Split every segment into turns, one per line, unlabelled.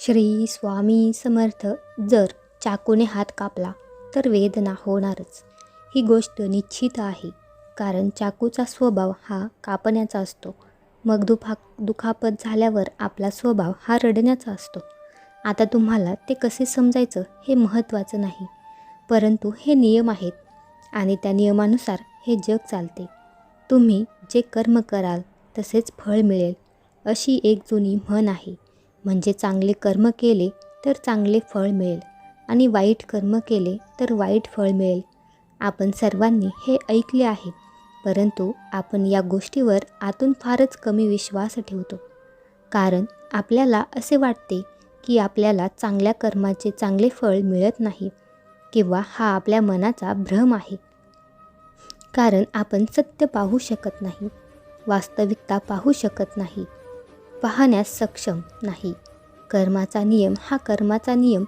श्री स्वामी समर्थ जर चाकूने हात कापला तर वेदना होणारच. ही गोष्ट निश्चित आहे कारण चाकूचा स्वभाव हा कापण्याचा असतो. मग दुफा दुखापत झाल्यावर आपला स्वभाव हा रडण्याचा असतो. आता तुम्हाला ते कसे समजायचं हे महत्त्वाचं नाही परंतु हे नियम आहेत आणि त्या नियमानुसार हे जग चालते. तुम्ही जे कर्म कराल तसेच फळ मिळेल अशी एक जुनी म्हण आहे. म्हणजे चांगले कर्म केले तर चांगले फळ मिळेल आणि वाईट कर्म केले तर वाईट फळ मिळेल. आपण सर्वांनी हे ऐकले आहे परंतु आपण या गोष्टीवर आतून फारच कमी विश्वास ठेवतो. कारण आपल्याला असे वाटते की आपल्याला चांगल्या कर्माचे चांगले फळ मिळत नाही किंवा हा आपल्या मनाचा भ्रम आहे. कारण आपण सत्य पाहू शकत नाही वास्तविकता पाहू शकत नाही पाहण्यास सक्षम नाही. कर्माचा नियम हा कर्माचा नियम.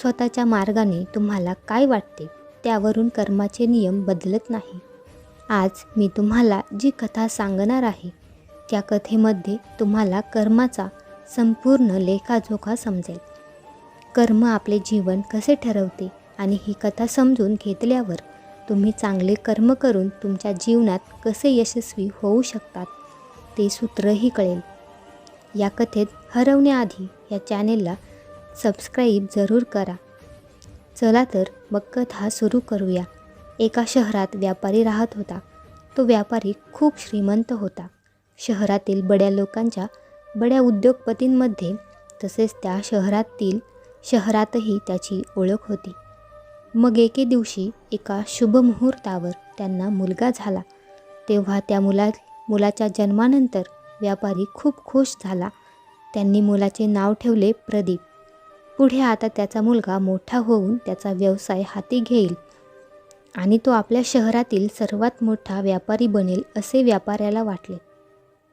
स्वतःच्या मार्गाने तुम्हाला काय वाटते त्यावरून कर्माचे नियम बदलत नाही. आज मी तुम्हाला जी कथा सांगणार आहे त्या कथेमध्ये तुम्हाला कर्माचा संपूर्ण लेखाजोखा समजेल. कर्म आपले जीवन कसे ठरवते आणि ही कथा समजून घेतल्यावर तुम्ही चांगले कर्म करून तुमच्या जीवनात कसे यशस्वी होऊ शकतात ते सूत्रही कळेल. या कथेत हरवण्याआधी या चॅनेलला सबस्क्राईब जरूर करा. चला तर मग कथा सुरू करूया. एका शहरात व्यापारी राहत होता. तो व्यापारी खूप श्रीमंत होता. शहरातील बड्या लोकांच्या बड्या उद्योगपतींमध्ये तसेच त्या शहरातील शहरातही त्याची ओळख होती. मग एके दिवशी एका शुभमुहूर्तावर त्यांना मुलगा झाला. तेव्हा त्या मुला मुलाच्या जन्मानंतर व्यापारी खूप खुश झाला. त्यांनी मुलाचे नाव ठेवले प्रदीप. पुढे आता त्याचा मुलगा मोठा होऊन त्याचा व्यवसाय हाती घेईल. आणि तो आपल्या शहरातील सर्वात मोठा व्यापारी बनेल असे व्यापाऱ्याला वाटले.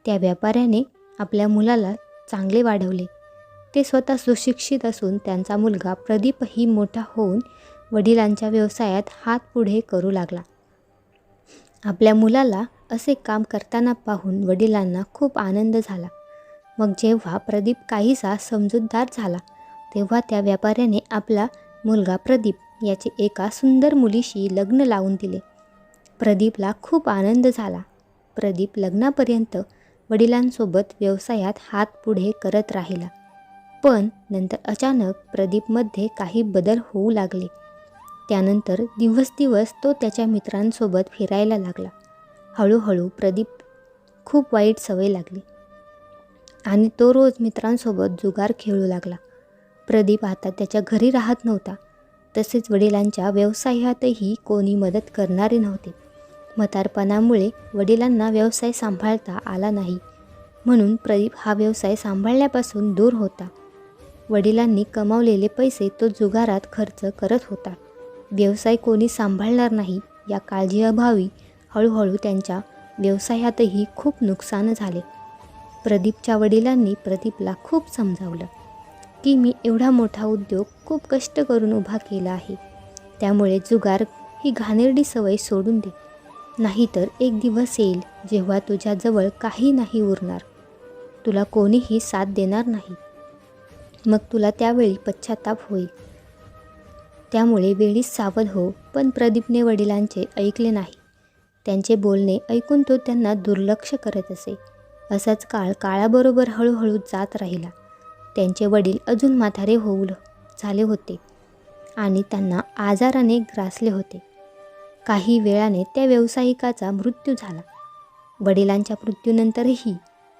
त्या व्यापाऱ्याने आपल्या मुलाला चांगले वाढवले. ते स्वतः सुशिक्षित असून त्यांचा मुलगा प्रदीपही मोठा होऊन वडिलांच्या व्यवसायात हात पुढे करू लागला. आपल्या मुलाला असे काम करताना पाहून वडिलांना खूप आनंद झाला. मग जेव्हा प्रदीप काहीसा समजूतदार झाला तेव्हा त्या व्यापाऱ्याने आपला मुलगा प्रदीप याचे एका सुंदर मुलीशी लग्न लावून दिले. प्रदीपला खूप आनंद झाला. प्रदीप लग्नापर्यंत वडिलांसोबत व्यवसायात हात पुढे करत राहिला. पण नंतर अचानक प्रदीपमध्ये काही बदल होऊ लागले. त्यानंतर दिवस दिवस तो त्याच्या मित्रांसोबत फिरायला लागला. हळूहळू प्रदीप खूप वाईट सवय लागली. आणि तो रोज मित्रांसोबत जुगार खेळू लागला. प्रदीप आता त्याच्या घरी राहत नव्हता. तसेच वडिलांच्या व्यवसायातही कोणी मदत करणारे नव्हते. म्हातारपणामुळे वडिलांना व्यवसाय सांभाळता आला नाही. म्हणून प्रदीप हा व्यवसाय सांभाळण्यापासून दूर होता. वडिलांनी कमावलेले पैसे तो जुगारात खर्च करत होता. व्यवसाय कोणी सांभाळणार नाही या काळजीअभावी हळूहळू त्यांच्या व्यवसायातही खूप नुकसान झाले. प्रदीपच्या वडिलांनी प्रदीपला खूप समजावलं की मी एवढा मोठा उद्योग खूप कष्ट करून उभा केला आहे. त्यामुळे जुगार ही घाणेरडी सवय सोडून दे. नाहीतर एक दिवस येईल जेव्हा तुझ्याजवळ काही नाही उरणार. तुला कोणीही साथ देणार नाही. मग तुला त्यावेळी पश्चाताप होईल. त्यामुळे वेळीच सावध हो. पण प्रदीपने वडिलांचे ऐकले नाही. त्यांचे बोलणे ऐकून तो त्यांना दुर्लक्ष करत असे. असाच काळ काळाबरोबर हळूहळू जात राहिला. त्यांचे वडील अजून म्हातारे होऊ झाले होते आणि त्यांना आजाराने ग्रासले होते. काही वेळाने त्या व्यावसायिकाचा मृत्यू झाला. वडिलांच्या मृत्यूनंतरही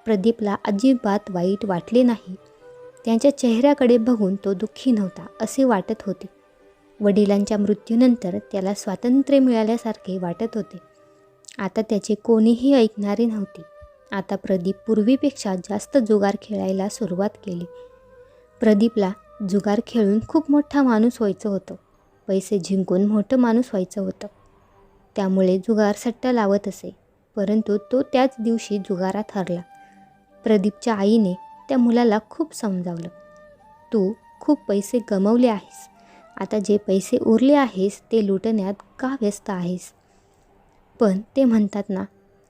प्रदीपला अजिबात वाईट वाटले नाही. त्यांच्या चेहऱ्याकडे बघून तो दुःखी नव्हता असे वाटत होते. वडिलांच्या मृत्यूनंतर त्याला स्वातंत्र्य मिळाल्यासारखे वाटत होते. आता त्याचे कोणीही ऐकणारे नव्हते. आता प्रदीप पूर्वीपेक्षा जास्त जुगार खेळायला सुरुवात केली. प्रदीपला जुगार खेळून खूप मोठा माणूस व्हायचं होतं. पैसे जिंकून मोठं माणूस व्हायचं होतं. त्यामुळे जुगार सट्टा लावत असे परंतु तो त्याच दिवशी जुगारात हरला. प्रदीपच्या आईने त्या मुलाला खूप समजावलं. तू खूप पैसे गमवले आहेस. आता जे पैसे उरले आहेस ते लुटण्यात का व्यस्त आहेस? पण ते म्हणतात ना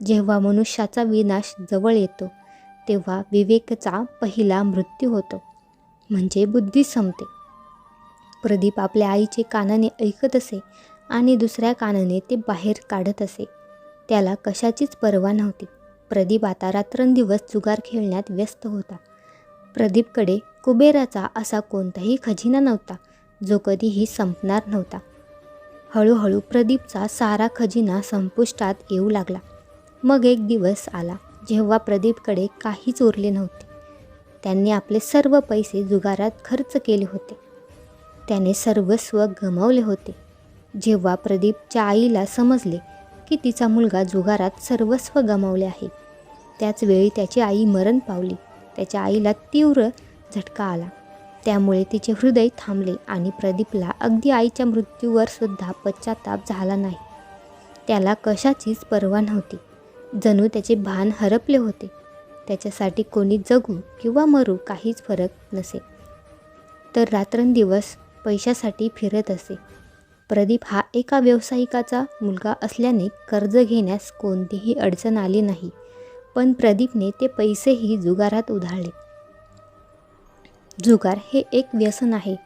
जेव्हा मनुष्याचा विनाश जवळ येतो तेव्हा विवेकचा पहिला मृत्यू होतो. म्हणजे बुद्धी संपते. प्रदीप आपल्या आईचे कानाने ऐकत असे आणि दुसऱ्या कानाने ते बाहेर काढत असे. त्याला कशाचीच पर्वा नव्हती. प्रदीप आता रात्रंदिवस जुगार खेळण्यात व्यस्त होता. प्रदीपकडे कुबेराचा असा कोणताही खजिना नव्हता जो कधीही संपणार नव्हता. हळूहळू प्रदीपचा सारा खजिना संपुष्टात येऊ लागला. मग एक दिवस आला जेव्हा प्रदीपकडे काहीच उरले नव्हते. त्यांनी आपले सर्व पैसे जुगारात खर्च केले होते. त्याने सर्वस्व गमावले होते. जेव्हा प्रदीपच्या आईला समजले की तिचा मुलगा जुगारात सर्वस्व गमावले आहे त्याचवेळी त्याची आई मरण पावली. त्याच्या आईला तीव्र झटका आला. त्यामुळे तिचे हृदय थांबले आणि प्रदीपला अगदी आईच्या मृत्यूवर सुद्धा पश्चाताप झाला नाही. त्याला कशाचीच पर्वा नव्हती. जणू त्याचे भान हरपले होते. त्याच्यासाठी कोणी जगू किंवा मरू काहीच फरक नसे. तर रात्रंदिवस पैशासाठी फिरत असे. प्रदीप हा एका व्यावसायिकाचा मुलगा असल्याने कर्ज घेण्यास कोणतीही अडचण आली नाही. पण प्रदीपने ते पैसेही जुगारात उधाळले. जुगार हे एक व्यसन आहे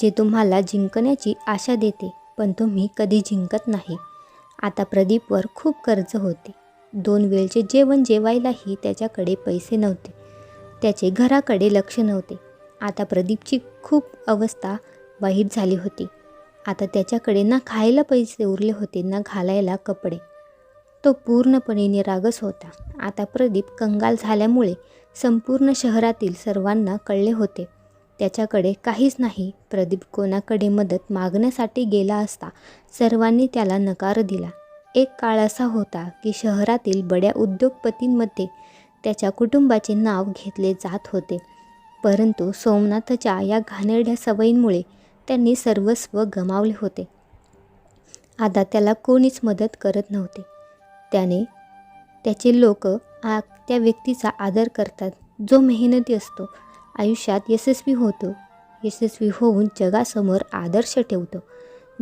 जे तुम्हाला जिंकण्याची आशा देते पण तुम्ही कधी जिंकत नाही. आता प्रदीपवर खूप कर्ज होते. दोन वेळचे जेवण जेवायलाही त्याच्याकडे पैसे नव्हते. त्याचे घराकडे लक्ष नव्हते. आता प्रदीपची खूप अवस्था वाईट झाली होती. आता त्याच्याकडे ना खायला पैसे उरले होते ना घालायला कपडे. तो पूर्णपणे निरागस होता. आता प्रदीप कंगाल झाल्यामुळे संपूर्ण शहरातील सर्वांना कळले होते. त्याच्याकडे काहीच नाही. प्रदीप कोणाकडे मदत मागण्यासाठी गेला असता सर्वांनी त्याला नकार दिला. एक काळ असा होता की शहरातील बड्या उद्योगपतींमध्ये त्याच्या कुटुंबाचे नाव घेतले जात होते. परंतु सोमनाथच्या या घाणेरड्या सवयींमुळे त्यांनी सर्वस्व गमावले होते. आता त्याला कोणीच मदत करत नव्हते. त्याने त्याचे लोक आ त्या व्यक्तीचा आदर करतात. जो मेहनती असतो आयुष्यात यशस्वी होतो. यशस्वी होऊन जगासमोर आदर्श ठेवतो.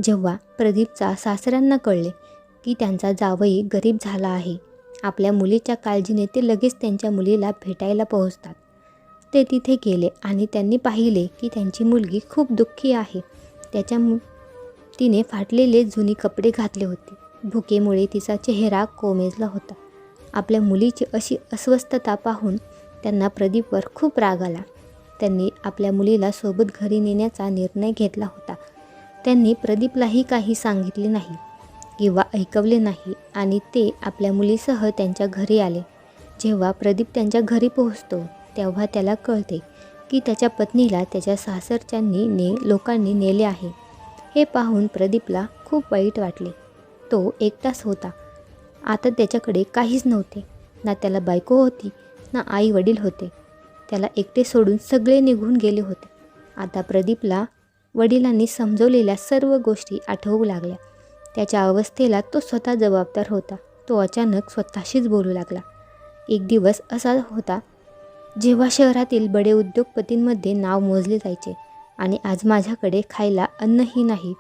जेव्हा प्रदीपचा सासऱ्यांना कळले की त्यांचा जावई गरीब झाला आहे आपल्या मुलीच्या काळजीने ते लगेच त्यांच्या मुलीला भेटायला पोहोचतात. ते तिथे गेले आणि त्यांनी पाहिले की त्यांची मुलगी खूप दुःखी आहे. त्याच्या मु तिने फाटलेले जुनी कपडे घातले होते. भुकेमुळे तिचा चेहरा कोमेजला होता. आपल्या मुलीची अशी अस्वस्थता पाहून त्यांना प्रदीपवर खूप राग आला. त्यांनी आपल्या मुलीला सोबत घरी नेण्याचा निर्णय घेतला होता. त्यांनी प्रदीपलाही काही सांगितले नाही किंवा ऐकवले नाही आणि ते आपल्या मुलीसह त्यांच्या घरी आले. जेव्हा प्रदीप त्यांच्या घरी पोहोचतो तेव्हा त्याला कळते की त्याच्या पत्नीला त्याच्या सासरच्यांनी ने लोकांनी नेले आहे. हे पाहून प्रदीपला खूप वाईट वाटले. तो एकटाच होता. आता त्याच्याकडे काहीच नव्हते. ना त्याला बायको होती ना आई वडील होते. त्याला एकटे सोडून सगळे निघून गेले होते. आता प्रदीपला वडिलांनी समजवलेल्या सर्व गोष्टी आठवू लागल्या. त्याच्या अवस्थेला तो स्वतः जबाबदार होता. तो अचानक स्वतःशीच बोलू लागला. एक दिवस असा होता जेव्हा शहरातील बडे उद्योगपतींमध्ये नाव मोजले जायचे आणि आज माझ्याकडे खायला अन्नही नाही.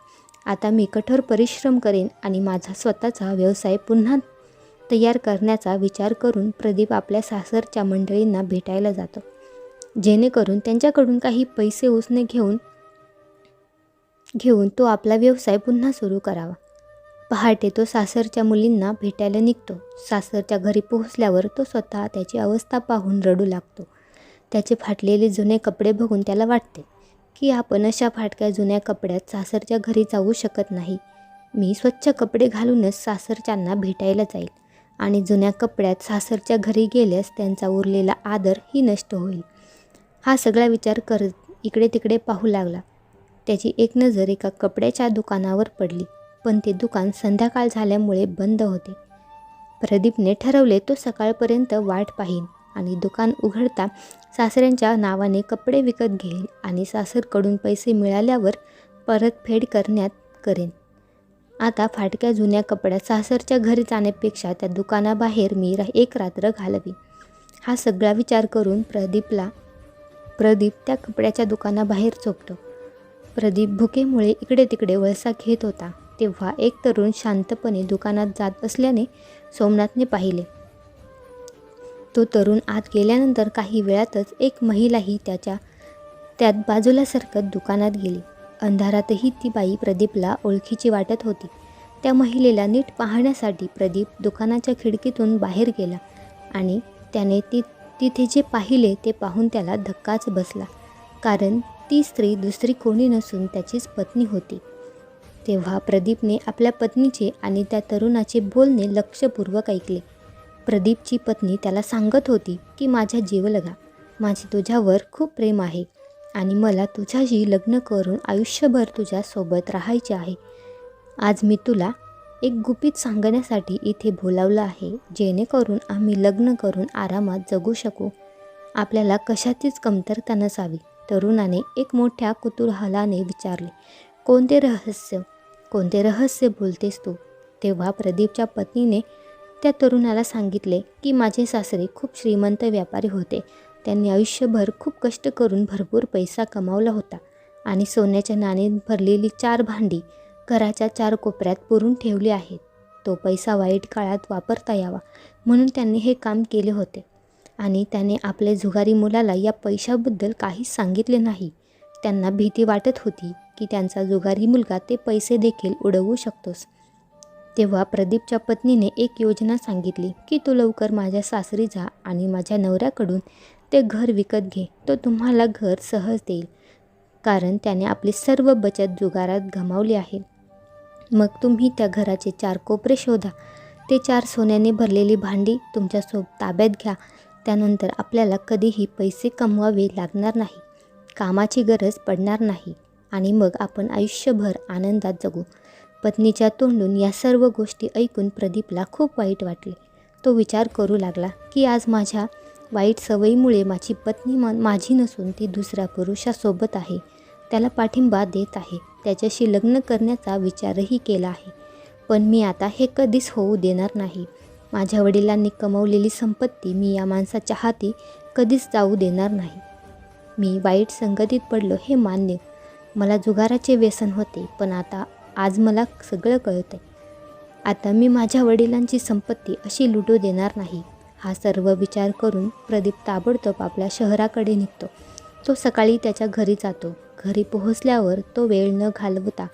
आता मी कठोर परिश्रम करेन आणि माझा स्वतःचा व्यवसाय पुन्हा तयार करण्याचा विचार करून प्रदीप आपल्या सासरच्या मंडळींना भेटायला जातो. जेणेकरून त्यांच्याकडून काही पैसे उसने घेऊन घेऊन तो आपला व्यवसाय पुन्हा सुरू करावा. पहाटे तो सासरच्या मुलींना भेटायला निघतो. सासरच्या घरी पोहोचल्यावर तो स्वतः त्याची अवस्था पाहून रडू लागतो. त्याचे फाटलेले जुने कपडे बघून त्याला वाटते की आपण अशा फाटक्या जुन्या कपड्यात सासरच्या घरी जाऊ शकत नाही. मी स्वच्छ कपडे घालूनच सासरच्यांना भेटायला जाईल. आणि जुन्या कपड्यात सासरच्या घरी गेल्यास त्यांचा उरलेला आदर ही नष्ट होईल. हा सगळा विचार करत इकडे तिकडे पाहू लागला. त्याची एक नजर एका कपड्याच्या दुकानावर पडली. पण ते दुकान संध्याकाळ झाल्यामुळे बंद होते. प्रदीपने ठरवले तो सकाळपर्यंत वाट पाहीन आणि दुकान उघडता सासऱ्यांच्या नावाने कपडे विकत घेईल आणि सासरकडून पैसे मिळाल्यावर परतफेड करण्यात करेन. आता फाटक्या जुन्या कपड्यात सासरच्या घरी जाण्यापेक्षा त्या दुकानाबाहेर मी रा एक रात्र घालवी. हा सगळा विचार करून प्रदीपला प्रदीप त्या कपड्याच्या दुकानाबाहेर झोपतो. प्रदीप भुकेमुळे इकडे तिकडे वळसा घेत होता. तेव्हा एक तरुण शांतपणे दुकानात जात असल्याने सोमनाथने पाहिले. तो तरुण आत गेल्यानंतर काही वेळातच एक महिलाही त्याच्या त्यात बाजूला सरकत दुकानात गेली. अंधारातही ती बाई प्रदीपला ओळखीची वाटत होती. त्या महिलेला नीट पाहण्यासाठी प्रदीप दुकानाच्या खिडकीतून बाहेर गेला आणि त्याने ती तिथे जे पाहिले ते पाहून त्याला धक्काच बसला. कारण ती स्त्री दुसरी कोणी नसून त्याचीच पत्नी होती. तेव्हा प्रदीपने आपल्या पत्नीचे आणि त्या तरुणाचे बोलणे लक्षपूर्वक ऐकले. प्रदीपची पत्नी त्याला सांगत होती की माझ्या जीवलगा माझे तुझ्यावर खूप प्रेम आहे. आणि मला तुझ्याशी लग्न करून आयुष्यभर तुझ्यासोबत राहायचे आहे. आज मी तुला एक गुपित सांगण्यासाठी इथे बोलावलं आहे जेणेकरून आम्ही लग्न करून आरामात जगू शकू. आपल्याला कशाचीच कमतरता नसावी तरुणाने एक मोठ्या कुतूहलाने विचारले कोणते रहस्य? कोणते रहस्य बोलतेस तू? तेव्हा प्रदीपच्या पत्नीने त्या तरुणाला सांगितले की माझे सासरे खूप श्रीमंत व्यापारी होते. त्यांनी आयुष्यभर खूप कष्ट करून भरपूर पैसा कमावला होता आणि सोन्याच्या नाणे भरलेली चार भांडी घराच्या चार कोपऱ्यात पुरून ठेवली आहेत. तो पैसा वाईट काळात वापरता यावा म्हणून त्यांनी हे काम केले होते आणि त्याने आपल्या जुगारी मुलाला या पैशाबद्दल काहीच सांगितले नाही. त्यांना भीती वाटत होती की त्यांचा जुगारी मुलगा ते पैसे देखील उडवू शकतोस. तेव्हा प्रदीपच्या पत्नीने एक योजना सांगितली की तू लवकर माझ्या सासरी जा आणि माझ्या नवऱ्याकडून ते घर विकत घे. तो तुम्हाला घर सहज देईल. कारण त्याने आपली सर्व बचत जुगारात गमावली आहे. मग तुम्ही त्या घराचे चार कोपरे शोधा. ते चार सोन्याने भरलेली भांडी तुमच्यासोबत ताब्यात घ्या. त्यानंतर आपल्याला कधीही पैसे कमवावे लागणार नाही. कामाची गरज पडणार नाही. आणि मग आपण आयुष्यभर आनंदात जगू. पत्नीच्या तोंडून या सर्व गोष्टी ऐकून प्रदीपला खूप वाईट वाटले. तो विचार करू लागला की आज माझ्या वाईट सवयीमुळे माझी पत्नी मा माझी नसून ती दुसऱ्या पुरुषासोबत आहे. त्याला पाठिंबा देत आहे. त्याच्याशी लग्न करण्याचा विचारही केला आहे. पण मी आता हे कधीच होऊ देणार नाही. माझ्या वडिलांनी कमवलेली संपत्ती मी या माणसाच्या हाती कधीच जाऊ देणार नाही. मी वाईट संगतीत पडलो हे मान्य. मला जुगाराचे व्यसन होते पण आता आज मला सगळं कळतं आहे आता मी माझ्या वडिलांची संपत्ती अशी लुटू देणार नाही. हा सर्व विचार करून प्रदीप ताबडतोब आपल्या शहराकडे निघतो. तो सकाळी त्याच्या घरी जातो. घरी पोहोचल्यावर तो वेळ न घालवता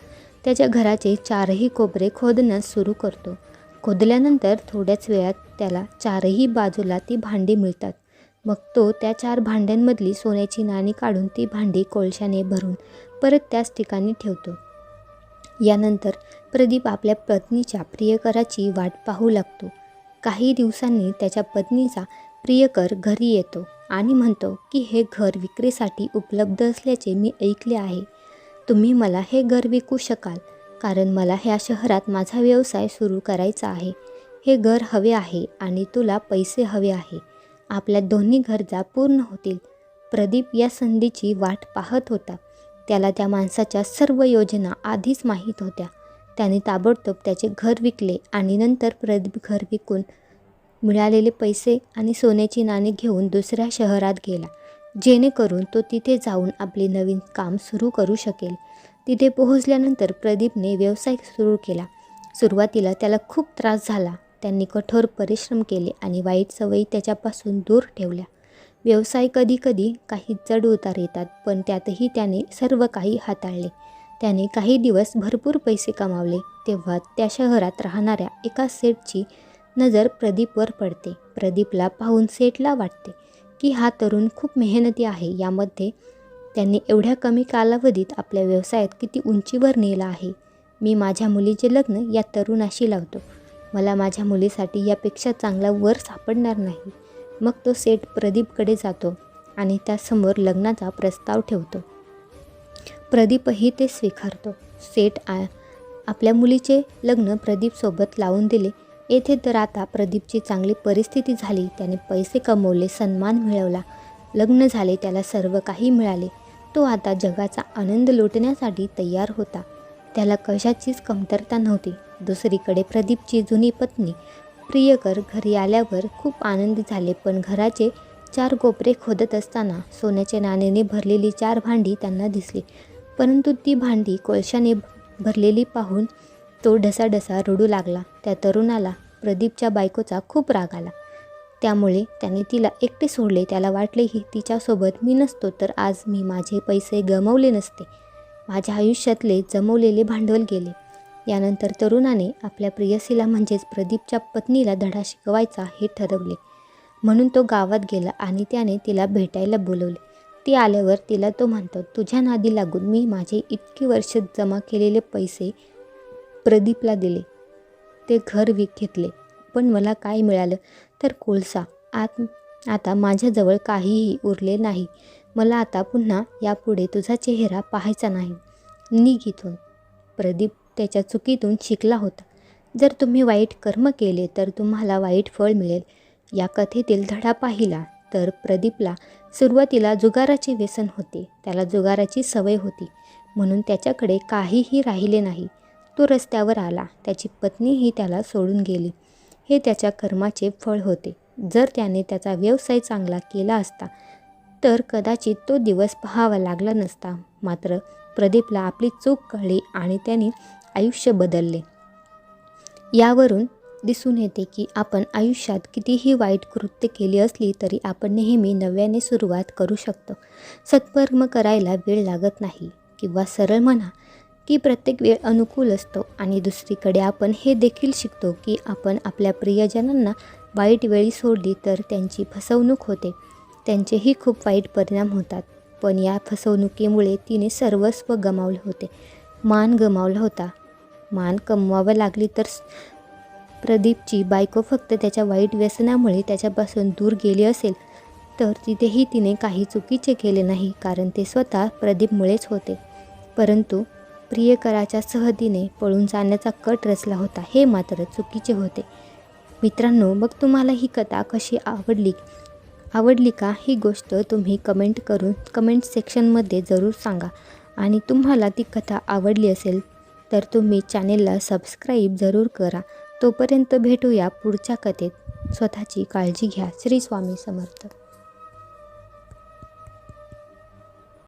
त्याच्या घराचे चारही कोपरे खोदण्यास सुरू करतो. खोदल्यानंतर थोड्याच वेळात त्याला चारही बाजूला ती भांडी मिळतात. मग तो त्या चार भांड्यांमधली सोन्याची नाणी काढून ती भांडी कोळशाने भरून परत त्याच ठिकाणी ठेवतो. यानंतर प्रदीप आपल्या पत्नीच्या प्रियकराची वाट पाहू लागतो. काही दिवसांनी त्याच्या पत्नीचा प्रियकर घरी येतो आणि म्हणतो की हे घर विक्रीसाठी उपलब्ध असल्याचे मी ऐकले आहे. तुम्ही मला हे घर विकू शकाल कारण मला ह्या शहरात माझा व्यवसाय सुरू करायचा आहे. हे घर हवे आहे आणि तुला पैसे हवे आहे. आपल्या दोन्ही गरजा पूर्ण होतील. प्रदीप या संधीची वाट पाहत होता. त्याला त्या माणसाच्या सर्व योजना आधीच माहीत होत्या. त्याने ताबडतोब त्याचे घर विकले आणि नंतर प्रदीप घर विकून मिळालेले पैसे आणि सोन्याची नाणी घेऊन दुसऱ्या शहरात गेला. जेणेकरून तो तिथे जाऊन आपले नवीन काम सुरू करू शकेल. तिथे पोहोचल्यानंतर प्रदीपने व्यवसाय सुरू केला. सुरुवातीला त्याला खूप त्रास झाला. त्यांनी कठोर परिश्रम केले आणि वाईट सवयी त्याच्यापासून दूर ठेवल्या. व्यवसाय कधीकधी काही चढ उतार येतात पण त्यातही त्याने सर्व काही हाताळले. त्याने काही दिवस भरपूर पैसे कमावले तेव्हा त्या शहरात राहणाऱ्या एका सेटची नजर प्रदीपवर पडते. प्रदीपला पाहून सेटला वाटते की हा तरुण खूप मेहनती आहे यामध्ये त्यांनी एवढ्या कमी कालावधीत आपल्या व्यवसायात किती उंचीवर नेला आहे. मी माझ्या मुलीचे लग्न या तरुणाशी लावतो. मला माझ्या मुलीसाठी यापेक्षा चांगला वर सापडणार नाही. मग तो सेट प्रदीपकडे जातो आणि त्यासमोर लग्नाचा प्रस्ताव ठेवतो. प्रदीपही ते स्वीकारतो. सेट आ आपल्या मुलीचे लग्न प्रदीपसोबत लावून दिले. येथे तर आता प्रदीपची चांगली परिस्थिती झाली. त्याने पैसे कमवले सन्मान मिळवला. लग्न झाले त्याला सर्व काही मिळाले. तो आता जगाचा आनंद लुटण्यासाठी तयार होता. त्याला कशाचीच कमतरता नव्हती. दुसरीकडे प्रदीपची जुनी पत्नी प्रियकर घरी आल्यावर खूप आनंदी झाले. पण घराचे चार कोपरे खोदत असताना सोन्याच्या नाण्याने भरलेली चार भांडी त्यांना दिसली. परंतु ती भांडी कोळशाने भरलेली पाहून तो ढसाढसा रडू लागला. त्या तरुणाला प्रदीपच्या बायकोचा खूप राग आला. त्यामुळे त्याने तिला एकटे सोडले. त्याला वाटले की तिच्यासोबत मी नसतो तर आज मी माझे पैसे गमावले नसते. माझ्या आयुष्यातले जमवलेले भांडवल गेले. यानंतर तरुणाने आपल्या प्रियसीला म्हणजेच प्रदीपच्या पत्नीला धडा शिकवायचा हे ठरवले. म्हणून तो गावात गेला आणि त्याने तिला भेटायला बोलवले. ती आल्यावर तिला तो म्हणतो तुझ्या नादी लागून मी माझे इतकी वर्ष जमा केलेले पैसे प्रदीपला दिले. ते घर विक घेतले. पण मला काय मिळालं? तर कोळसा. आत आता माझ्याजवळ काहीही उरले नाही. मला आता पुन्हा यापुढे तुझा चेहरा पाहायचा नाही. निघ इथून. प्रदीप त्याच्या चुकीतून शिकला होता. जर तुम्ही वाईट कर्म केले तर तुम्हाला वाईट फळ मिळेल. या कथेतील धडा पाहिला. तर प्रदीपला सुरुवातीला जुगाराचे व्यसन होते. त्याला जुगाराची सवय होती. म्हणून त्याच्याकडे काहीही राहिले नाही. तो रस्त्यावर आला. त्याची पत्नीही त्याला सोडून गेली. हे त्याच्या कर्माचे फळ होते. जर त्याने त्याचा व्यवसाय चांगला केला असता तर कदाचित तो दिवस पहावा लागला नसता. मात्र प्रदीपला आपली चूक कळली आणि त्याने आयुष्य बदलले. यावरून दिसून येते की आपण आयुष्यात कितीही वाईट कृत्य केली असली तरी आपण नेहमी नव्याने सुरुवात करू शकतो. सत्कर्म करायला वेळ लागत नाही किंवा सरळ म्हणा की प्रत्येक वेळ अनुकूल असतो आणि दुसरीकडे आपण हे देखील शिकतो की आपण आपल्या प्रियजनांना वाईट वेळी सोडली तर त्यांची फसवणूक होते. त्यांचेही खूप वाईट परिणाम होतात. पण या फसवणुकीमुळे तिने सर्वस्व गमावले होते. मान गमावला होता. मान कमवावं लागली तर प्रदीपची बायको फक्त त्याच्या वाईट व्यसनामुळे त्याच्यापासून दूर गेली असेल तर तिथेही तिने काही चुकीचे केले नाही कारण ते स्वतः प्रदीपमुळेच होते. परंतु प्रियकराच्या सहदीने पळून जाण्याचा कट रचला होता हे मात्र चुकीचे होते. मित्रांनो मग तुम्हाला ही कथा कशी आवडली? आवडली का? ही गोष्ट तुम्ही कमेंट करून कमेंट सेक्शनमध्ये जरूर सांगा. आणि तुम्हाला ती कथा आवडली असेल तर तुम्ही चॅनेलला सबस्क्राईब जरूर करा. तोपर्यंत भेटूया पुढच्या कथेत. स्वतःची काळजी घ्या. श्री स्वामी समर्थ.